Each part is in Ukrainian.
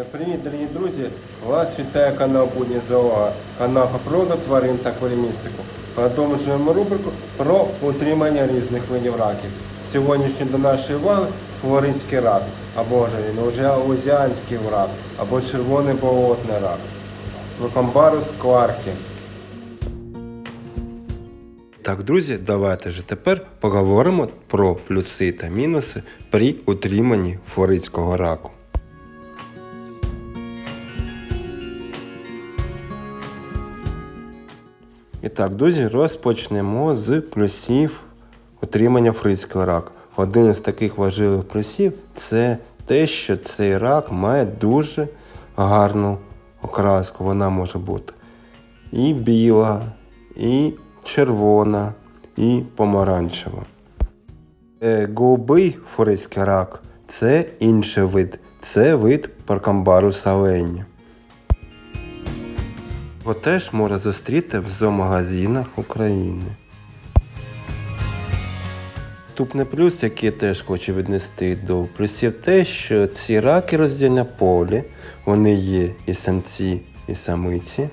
Е, Привіт, дорогі друзі! Вас вітає канал Будні Зоолога, канал природу тварин та кварімістику. Продовжуємо рубрику про утримання різних видів раків. Сьогоднішній до нашої уваги флоридський рак, або ж аузіанський рак, або червоний болотний рак. Лукамбарус кларки. Так, друзі, давайте же тепер поговоримо про плюси та мінуси при утриманні флоридського раку. І так, друзі, розпочнемо з плюсів отримання фрицького раку. Один із таких важливих плюсів це те, що цей рак має дуже гарну окраску. Вона може бути і біла, і червона, і помаранчева. Е, Голубий фрицький рак це інший вид. Це вид паркамбаруса оленя. Його теж можна зустріти в зоомагазинах України. Наступний плюс, який я теж хочу віднести до плюсів, те, що ці раки роздільне полі, вони є і самці, і самиці.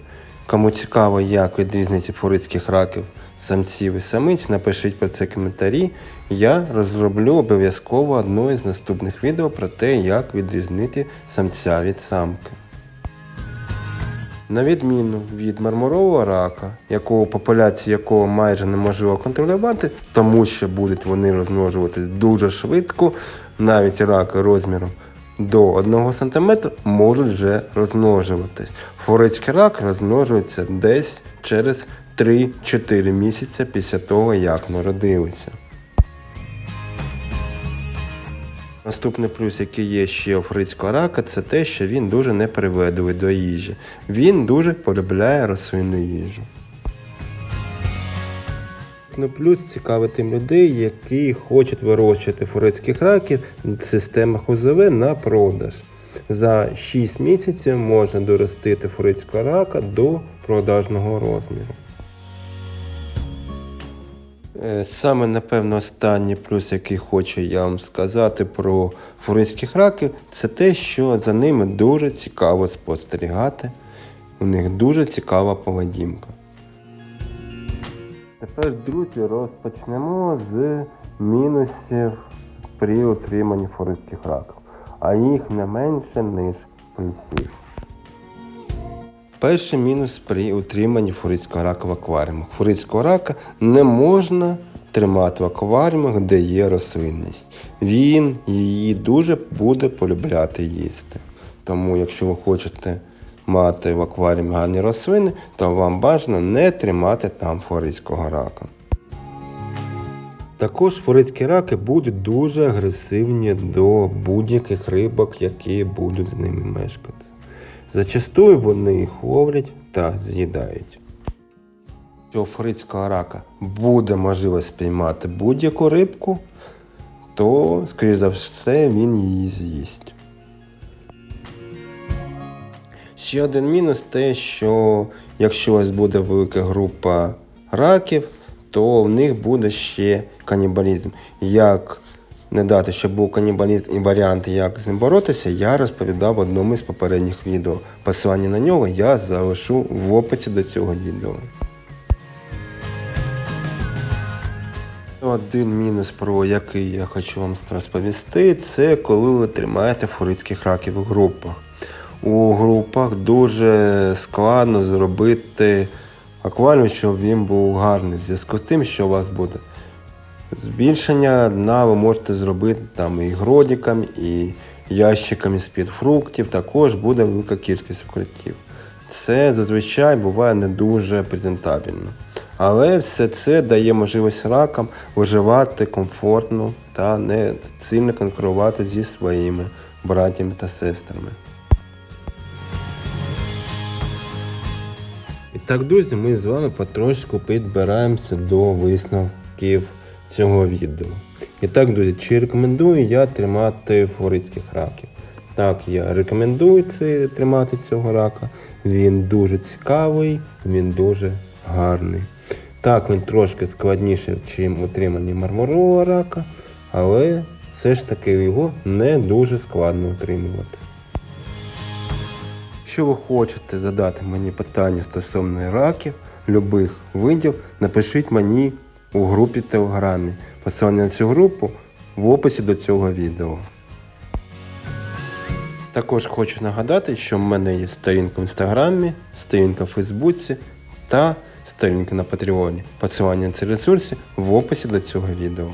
Кому цікаво, як відрізнити фурицьких раків самців і самиць, напишіть про це коментарі. Я розроблю обов'язково одне із наступних відео про те, як відрізнити самця від самки. На відміну від мармурового рака, якого популяції якого майже неможливо контролювати, тому що будуть вони розмножуватись дуже швидко, навіть раки розміром до 1 см можуть вже розмножуватись. Форецький рак розмножується десь через 3-4 місяці після того, як народилися. Наступний плюс, який є ще у фрицького рака, це те, що він дуже неприведливий до їжі. Він дуже полюбляє рослинну їжу. Плюс цікавий тим людей, які хочуть вирощувати фурицьких раків в системах УЗВ на продаж. За 6 місяців можна доростити фурицького рака до продажного розміру. Е, Саме, напевно, останній плюс, який хочу я вам сказати про фуринських раків, це те, що за ними дуже цікаво спостерігати. У них дуже цікава поведінка. Тепер, друзі, розпочнемо з мінусів при утриманні фуринських раків, а їх не менше, ніж плюсів. Перший мінус при утриманні фурицького рака в акваріумах. Фурицького рака не можна тримати в акваріумах, де є рослинність. Він її дуже буде полюбляти їсти. Тому, якщо ви хочете мати в акваріумі гарні рослини, то вам бажано не тримати там фурицького рака. Також фурицькі раки будуть дуже агресивні до будь-яких рибок, які будуть з ними мешкати. Зачастую вони їх ловлять та з'їдають. Якщо фрицького рака буде можливість спіймати будь-яку рибку, то, скоріш за все, він її з'їсть. Ще один мінус те, що якщо ось буде велика група раків, то в них буде ще канібалізм. Як не дати, щоб був канібалізм і варіанти, як з ним боротися, я розповідав в одному із попередніх відео. Посилання на нього я залишу в описі до цього відео. Один мінус, про який я хочу вам розповісти, це коли ви тримаєте фурицьких раків у групах. У групах дуже складно зробити акваріум, щоб він був гарний. В зв'язку з тим, що у вас буде збільшення дна, ви можете зробити там і гродиками, і ящиками з-під фруктів. Також буде велика кількість укриттів. Це зазвичай буває не дуже презентабельно. Але все це дає можливість ракам виживати комфортно та не сильно конкурувати зі своїми братями та сестрами. І так, друзі, ми з вами потрошку підбираємося до висновків цього відео. І так, друзі, чи рекомендую я тримати флоридських раків? Так, я рекомендую це, тримати цього рака. Він дуже цікавий, він дуже гарний. Так, він трошки складніший, ніж утримання мармурового рака, але все ж таки його не дуже складно утримувати. якщо ви хочете задати мені питання стосовно раків, любих видів, напишіть мені у групі Телеграмі. Посилання на цю групу в описі до цього відео. Також хочу нагадати, що в мене є сторінка в інстаграмі, сторінка в Фейсбуці та сторінка на Патреоні. Посилання на ці ресурси в описі до цього відео.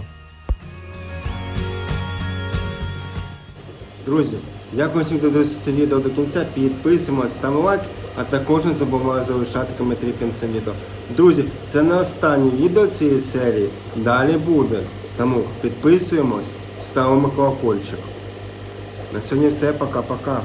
Друзі, дякую всім, хто дивився це відео до кінця. Підписуємось, ставимо лайк, а також не забуваю залишати коментарі під цим відео. Друзі, це не останнє відео цієї серії. Далі буде. Тому підписуємось, ставимо колокольчик. На сьогодні все, пока-пока.